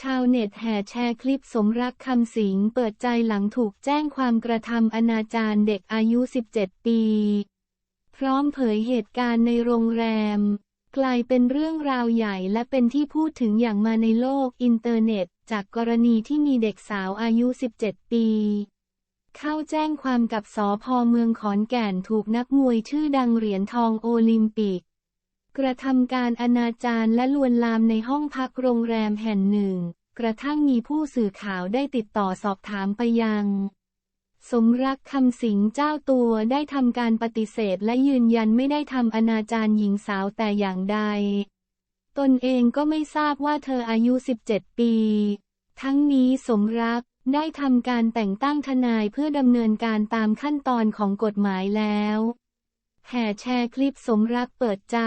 ชาวเน็ตแห่แชร์คลิปสมรักคำสิงเปิดใจหลังถูกแจ้งความกระทำอนาจารเด็กอายุ 17 ปี พร้อมเผยเหตุการณ์ในโรงแรม กลายเป็นเรื่องราวใหญ่และเป็นที่พูดถึงอย่างมาในโลกอินเทอร์เน็ต จากกรณีที่มีเด็กสาวอายุ 17 ปี เข้าแจ้งความกับสอพอเมืองขอนแก่นถูกนักมวยชื่อดังเหรียญทองโอลิมปิก กระทำการอนาจารและลวนลามในห้องพักโรงแรมแห่งหนึ่ง กระทั่งมีผู้สื่อข่าวได้ติดต่อสอบถามไปยัง สมรักคำสิงเจ้าตัวได้ทำการปฏิเสธและยืนยันไม่ได้ทำอนาจารหญิงสาวแต่อย่างใด ตนเองก็ไม่ทราบว่าเธออายุ 17 ปี ทั้งนี้สมรักได้ทำการแต่งตั้งทนายเพื่อดำเนินการตามขั้นตอนของกฎหมายแล้ว แห่แชร์คลิปสมรักเปิดใจ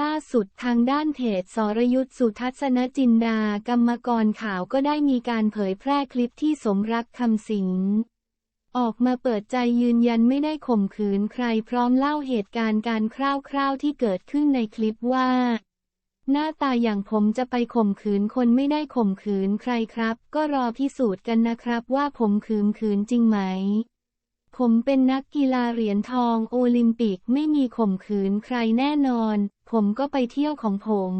ล่าสุดทางด้านเพจสรยุทธสุทัศนจินดากรรมกรข่าวก็ได้มีการเผยแพร่คลิปที่สมรักคำสิงออกมาเปิดใจยืนยันไม่ได้ข่มขืนใครพร้อมเล่าเหตุการณ์การคร่าวๆที่เกิดขึ้นในคลิปว่า หน้าตาอย่างผมจะไปข่มขืนคนไม่ได้ข่มขืนใครครับ ก็รอพิสูจน์กันนะครับว่าผมขืนขืนจริงไหม ผมเป็นนักกีฬาเหรียญทองโอลิมปิกไม่มีข่มขืนใครแน่นอน ผมก็ไปเที่ยวของผม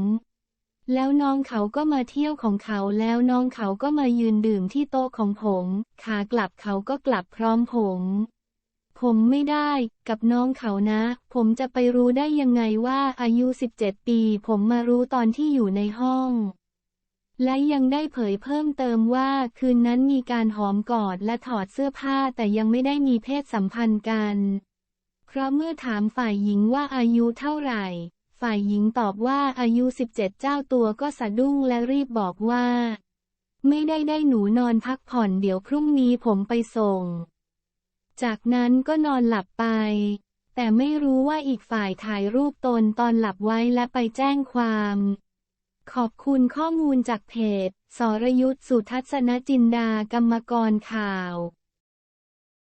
แล้วน้องเขาก็มาเที่ยวของเขาแล้วน้องเขาก็มายืนดื่มที่โต๊ะของผม ขากลับเขาก็กลับพร้อมผม ผมไม่ได้กับน้องเขานะ ผมจะไปรู้ได้ยังไงว่าอายุ 17 ปี ผมมารู้ตอนที่อยู่ในห้อง และยังได้เผยเพิ่มเติมว่าคืนนั้นมีการหอมกอดและถอดเสื้อผ้าแต่ยังไม่ได้มีเพศสัมพันธ์กัน เพราะเมื่อถามฝ่ายหญิงว่าอายุเท่าไหร่ ฝ่ายหญิงตอบว่าอายุ 17 เจ้าตัวก็สะดุ้งและรีบบอกว่า ไม่ได้ได้หนูนอนพักผ่อนเดี๋ยวพรุ่งนี้ผมไปส่ง จากนั้นก็นอนหลับไป แต่ไม่รู้ว่าอีกฝ่ายถ่ายรูปตนตอนหลับไว้และไปแจ้งความ ขอบคุณข้อมูลจากเพจ สรยุทธสุทัศนจินดากรรมกรข่าว